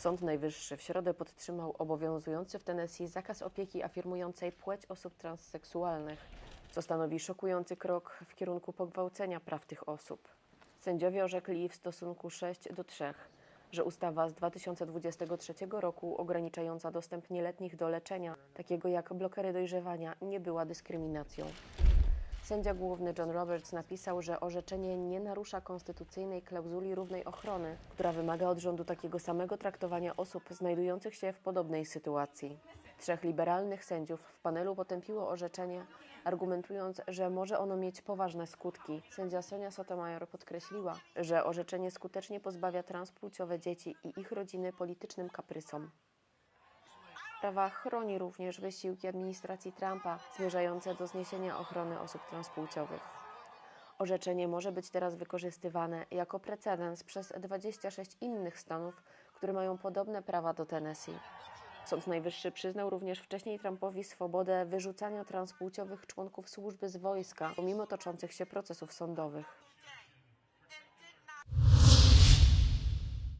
Sąd Najwyższy w środę podtrzymał obowiązujący w Tennessee zakaz opieki afirmującej płeć osób transseksualnych, co stanowi szokujący krok w kierunku pogwałcenia praw tych osób. Sędziowie orzekli w stosunku 6 do 3, że ustawa z 2023 roku ograniczająca dostęp nieletnich do leczenia, takiego jak blokery dojrzewania, nie była dyskryminacją. Sędzia główny John Roberts napisał, że orzeczenie nie narusza konstytucyjnej klauzuli równej ochrony, która wymaga od rządu takiego samego traktowania osób znajdujących się w podobnej sytuacji. Trzech liberalnych sędziów w panelu potępiło orzeczenie, argumentując, że może ono mieć poważne skutki. Sędzia Sonia Sotomayor podkreśliła, że orzeczenie skutecznie pozbawia transpłciowe dzieci i ich rodziny politycznym kaprysom. Prawa chroni również wysiłki administracji Trumpa zmierzające do zniesienia ochrony osób transpłciowych. Orzeczenie może być teraz wykorzystywane jako precedens przez 26 innych stanów, które mają podobne prawa do Tennessee. Sąd Najwyższy przyznał również wcześniej Trumpowi swobodę wyrzucania transpłciowych członków służby z wojska, pomimo toczących się procesów sądowych.